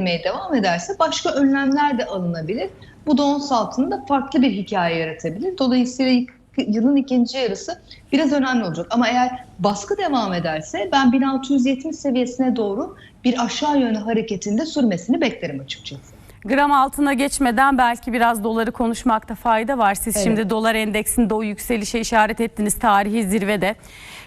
etmeye devam ederse başka önlemler de alınabilir. Bu da ons altında farklı bir hikaye yaratabilir. Dolayısıyla yılın ikinci yarısı biraz önemli olacak. Ama eğer baskı devam ederse ben 1670 seviyesine doğru bir aşağı yönlü hareketinde sürmesini beklerim açıkçası. Gram altına geçmeden belki biraz doları konuşmakta fayda var. Siz Evet. şimdi dolar endeksinde o yükselişe işaret ettiniz tarihi zirvede.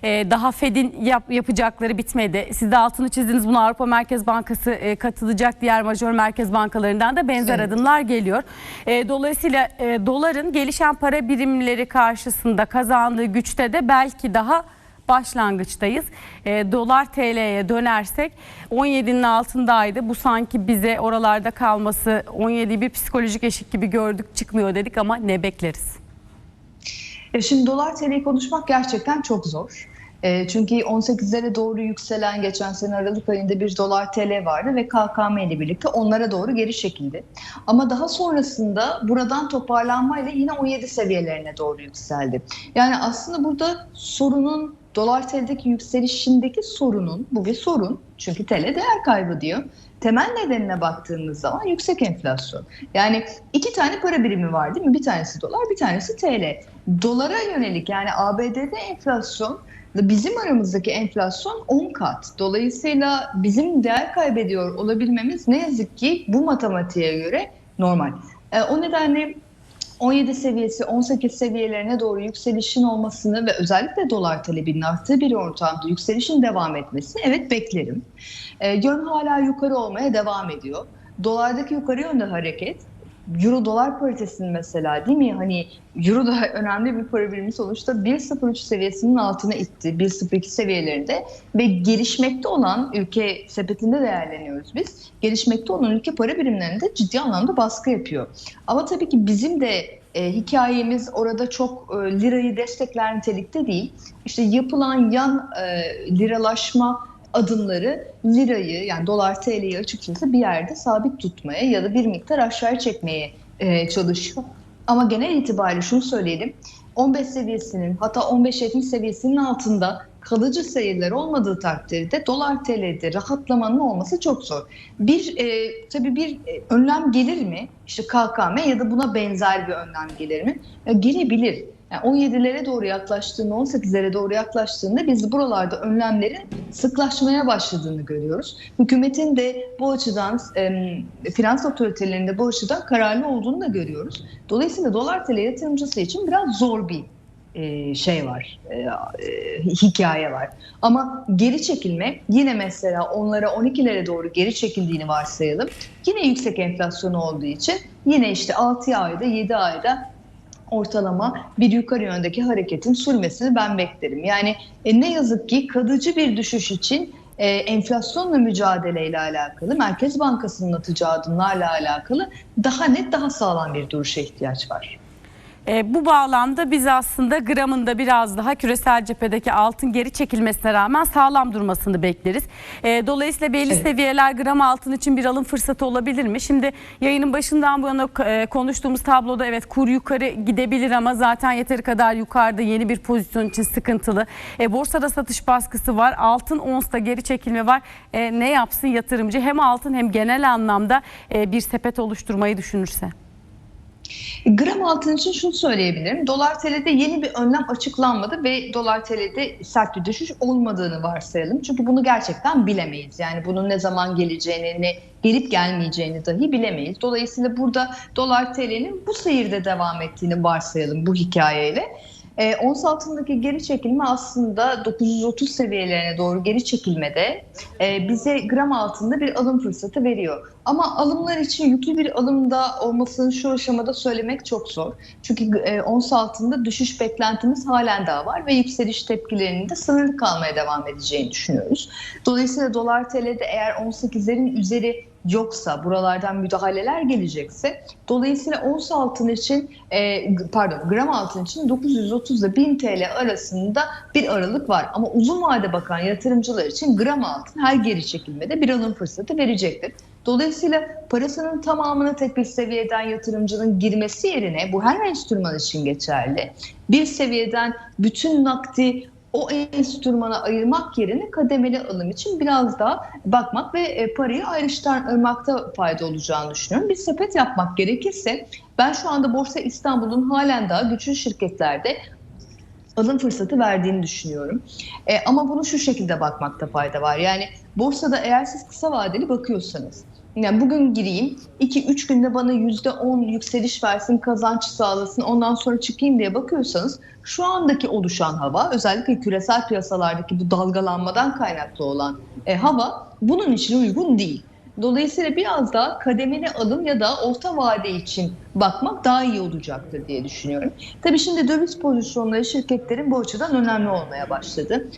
Ee, daha Fed'in yap- yapacakları bitmedi. Siz de altını çizdiniz bunu Avrupa Merkez Bankası e, katılacak. Diğer majör merkez bankalarından da benzer Evet. adımlar geliyor. E, dolayısıyla e, doların gelişen para birimleri karşısında kazandığı güçte de belki daha başlangıçtayız. E, dolar TL'ye dönersek 17'nin altındaydı. Bu sanki bize oralarda kalması 17'yi bir psikolojik eşik gibi gördük çıkmıyor dedik ama ne bekleriz? E şimdi dolar TL'yi konuşmak gerçekten çok zor. E, çünkü 18'lere doğru yükselen geçen sene Aralık ayında bir dolar TL vardı ve KKM ile birlikte onlara doğru geri çekildi. Ama daha sonrasında buradan toparlanmayla yine 17 seviyelerine doğru yükseldi. Yani aslında burada sorunun dolar TL'deki yükselişindeki sorunun, bu bir sorun çünkü TL değer kaybı diyor. Temel nedenine baktığımız zaman yüksek enflasyon. Yani iki tane para birimi var değil mi? Bir tanesi dolar, bir tanesi TL. Dolara yönelik yani ABD'de enflasyon bizim aramızdaki enflasyon 10 kat. Dolayısıyla bizim değer kaybediyor olabilmemiz ne yazık ki bu matematiğe göre normal. E, o nedenle 17 seviyesi 18 seviyelerine doğru yükselişin olmasını ve özellikle dolar talebinin arttığı bir ortamda yükselişin devam etmesini evet beklerim. E, yön hala yukarı olmaya devam ediyor. Dolardaki yukarı yönde hareket Euro dolar paritesinin mesela değil mi? Hani Euro da önemli bir para birimi sonuçta 1.03 seviyesinin altına itti. 1.02 seviyelerinde ve gelişmekte olan ülke sepetinde değerleniyoruz biz. Gelişmekte olan ülke para birimlerinde ciddi anlamda baskı yapıyor. Ama tabii ki bizim de e, hikayemiz orada çok e, lirayı destekler nitelikte değil. İşte yapılan yan e, liralaşma adımları lirayı yani dolar TL'yi açıkçası bir yerde sabit tutmaya ya da bir miktar aşağıya çekmeye e, çalışıyor. Ama genel itibariyle şunu söyleyelim. 15 seviyesinin hatta 15-70 seviyesinin altında kalıcı sayılar olmadığı takdirde dolar TL'de rahatlamanın olması çok zor. Bir e, tabii bir e, önlem gelir mi? İşte KKM ya da buna benzer bir önlem gelir mi? E, gelebilir. Yani 17'lere doğru yaklaştığında, 18'lere doğru yaklaştığında biz buralarda önlemlerin sıklaşmaya başladığını görüyoruz. Hükümetin de bu açıdan, e, finans otoritelerinin de bu açıdan kararlı olduğunu da görüyoruz. Dolayısıyla dolar TL yatırımcısı için biraz zor bir e, şey var, e, e, hikaye var. Ama geri çekilme yine mesela onlara 12'lere doğru geri çekildiğini varsayalım. Yine yüksek enflasyon olduğu için yine işte 6 ayda 7 ayda ortalama bir yukarı yöndeki hareketin sürmesini ben beklerim. Yani e, ne yazık ki kalıcı bir düşüş için e, enflasyonla mücadeleyle alakalı, Merkez Bankası'nın atacağı adımlarla alakalı daha net, daha sağlam bir duruşa ihtiyaç var. E, bu bağlamda biz aslında gramında biraz daha küresel cephedeki altın geri çekilmesine rağmen sağlam durmasını bekleriz. E, dolayısıyla belli Evet. seviyeler gram altın için bir alım fırsatı olabilir mi? Şimdi yayının başından bu yana e, konuştuğumuz tabloda evet kur yukarı gidebilir ama zaten yeteri kadar yukarıda yeni bir pozisyon için sıkıntılı. E, borsada satış baskısı var. Altın onsta geri çekilme var. E, ne yapsın yatırımcı? Hem altın hem genel anlamda e, bir sepet oluşturmayı düşünürse. Gram altın için şunu söyleyebilirim. Dolar TL'de yeni bir önlem açıklanmadı ve dolar TL'de sert bir düşüş olmadığını varsayalım. Çünkü bunu gerçekten bilemeyiz. Yani bunun ne zaman geleceğini, ne gelip gelmeyeceğini dahi bilemeyiz. Dolayısıyla burada dolar TL'nin bu seyirde devam ettiğini varsayalım bu hikayeyle. E, ons altındaki geri çekilme aslında 930 seviyelerine doğru geri çekilmede e, bize gram altında bir alım fırsatı veriyor. Ama alımlar için yüklü bir alımda olmasını şu aşamada söylemek çok zor. Çünkü e, ons altında düşüş beklentimiz halen daha var ve yükseliş tepkilerinin de sınırlı kalmaya devam edeceğini düşünüyoruz. Dolayısıyla dolar TL'de eğer 18'lerin üzeri yoksa buralardan müdahaleler gelecekse dolayısıyla ons altın için e, pardon gram altın için 930 ile 1000 TL arasında bir aralık var. Ama uzun vade bakan yatırımcılar için gram altın her geri çekilmede bir alım fırsatı verecektir. Dolayısıyla parasının tamamını tek bir seviyeden yatırımcının girmesi yerine bu her enstrüman için geçerli. Bir seviyeden bütün nakdi o enstrümana ayırmak yerine kademeli alım için biraz daha bakmak ve e, parayı ayrıştırmakta fayda olacağını düşünüyorum. Bir sepet yapmak gerekirse ben şu anda Borsa İstanbul'un halen daha güçlü şirketlerde alım fırsatı verdiğini düşünüyorum. E, ama bunu şu şekilde bakmakta fayda var. Yani borsada eğer siz kısa vadeli bakıyorsanız yani bugün gireyim 2-3 günde bana %10 yükseliş versin, kazanç sağlasın, ondan sonra çıkayım diye bakıyorsanız şu andaki oluşan hava özellikle küresel piyasalardaki bu dalgalanmadan kaynaklı olan e, hava bunun için uygun değil. Dolayısıyla biraz daha kademeli alım ya da orta vade için bakmak daha iyi olacaktır diye düşünüyorum. Tabii şimdi döviz pozisyonları şirketlerin bu açıdan önemli olmaya başladı.